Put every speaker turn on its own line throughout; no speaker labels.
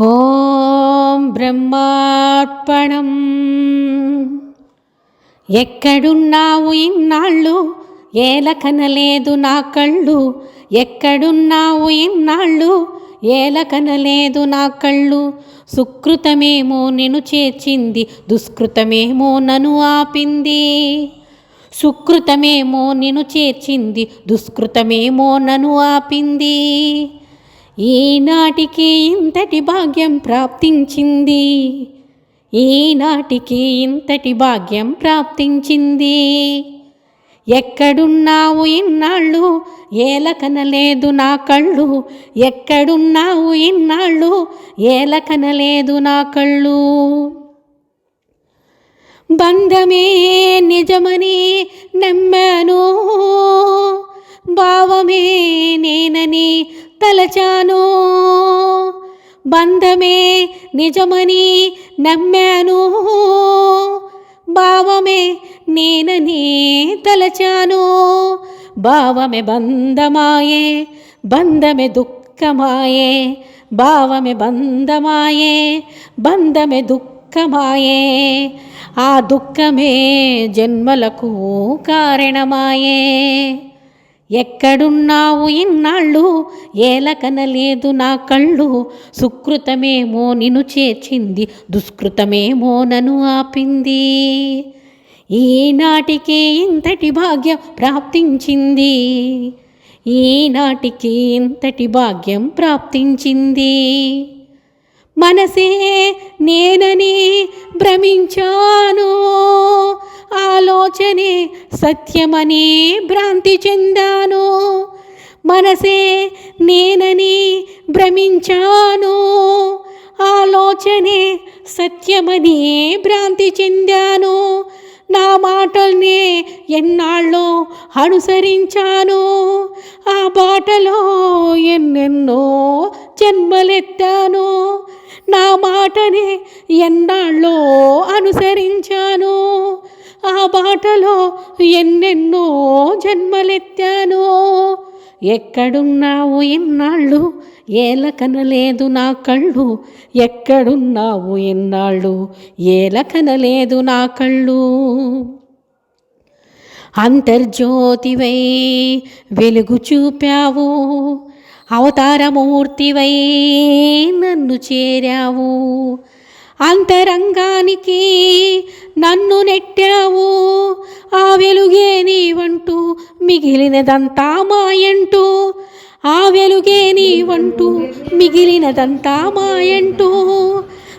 ఓం బ్రహ్మార్పణం. ఎక్కడున్నావు ఇన్నాళ్ళు? ఏలకనలేదు నా కళ్ళు. ఎక్కడున్నావు ఇన్నాళ్ళు? ఏలకనలేదు నా కళ్ళు. సుకృతమేమో నిన్ను చేర్చింది దుష్కృతమేమో నన్ను ఆపింది. సుకృతమేమో నిన్ను చేర్చింది దుష్కృతమేమో నన్ను ఆపింది. ఈనాటికి ఇంతటి భాగ్యం ప్రాప్తించింది. ఈనాటికి ఇంతటి భాగ్యం ప్రాప్తించింది. ఎక్కడున్నావు ఇన్నాళ్ళు? ఏలకనలేదు నా కళ్ళు. ఎక్కడున్నావు ఇన్నాళ్ళు? ఏలకనలేదు నా కళ్ళు. బంధమే నిజమని నమ్మాను. భావమే నేనని తలచా బంధమే నిజమని నమ్మాను భావమే నేనని తలచాను భావమే బంధమాయే బంధమే దుఃఖమాయే భావమే బంధమాయే బంధమే దుఃఖమాయే ఆ దుఃఖమే జన్మలకు కారణమాయే ఎక్కడున్నావు ఇన్నాళ్ళు? ఏలకనలేదు నా కళ్ళు. సుకృతమేమో నిను చేర్చింది దుష్కృతమేమో నను ఆపింది. ఈనాటికి ఇంతటి భాగ్యం ప్రాప్తించింది. ఈనాటికి ఇంతటి భాగ్యం ప్రాప్తించింది. మనసే నేనని భ్రమించాను. ఆలోచనే సత్యమని భ్రాంతి చెందాను. మనసే నేనని భ్రమించాను. ఆలోచనే సత్యమని భ్రాంతి చెందాను. నా మాటల్నే ఎన్నాళ్ళో అనుసరించాను. ఆ బాటలో ఎన్నెన్నో జన్మలెత్తాను. నా మాటనే ఎన్నాళ్ళో అనుసరించాను. ఆ బాటలో ఎన్నెన్నో జన్మలెత్తాను. ఎక్కడున్నావు ఇన్నాళ్ళు ఏలకనలేదు నా కళ్ళు. ఎక్కడున్నావు ఎన్నాళ్ళు? ఏలకనలేదు నా కళ్ళు. అంతర్జ్యోతివై వెలుగు చూపావు. అవతారమూర్తివై నన్ను చేరావు. అంతరంగానికి నన్ను నెట్టావు ఆ వెలుగే నీవంటూ మిగిలినదంతా మాయంటూ ఆ వెలుగే నీవంటూ మిగిలినదంతా మాయంటూ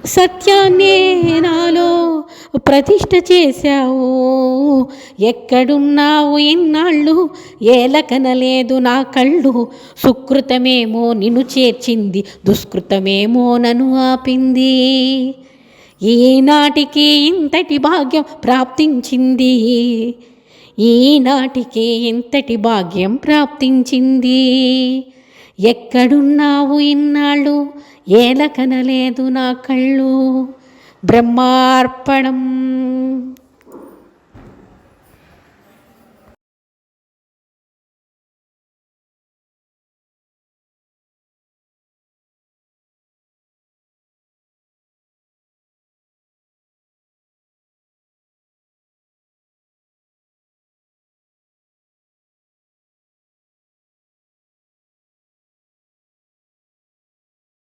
సత్యాన్నే నాలో ప్రతిష్ఠ చేశావు. ఎక్కడున్నావు ఇన్నాళ్ళు? ఏలకనలేదు నా కళ్ళు. సుకృతమేమో నిన్ను చేర్చింది దుష్కృతమేమో నన్ను ఆపింది. ఈనాటికి ఇంతటి భాగ్యం ప్రాప్తించింది. ఈనాటికి ఇంతటి భాగ్యం ప్రాప్తించింది. ఎక్కడున్నావు ఇన్నాళ్ళు? ఏలకనలేదు నా కళ్ళు. బ్రహ్మార్పణం.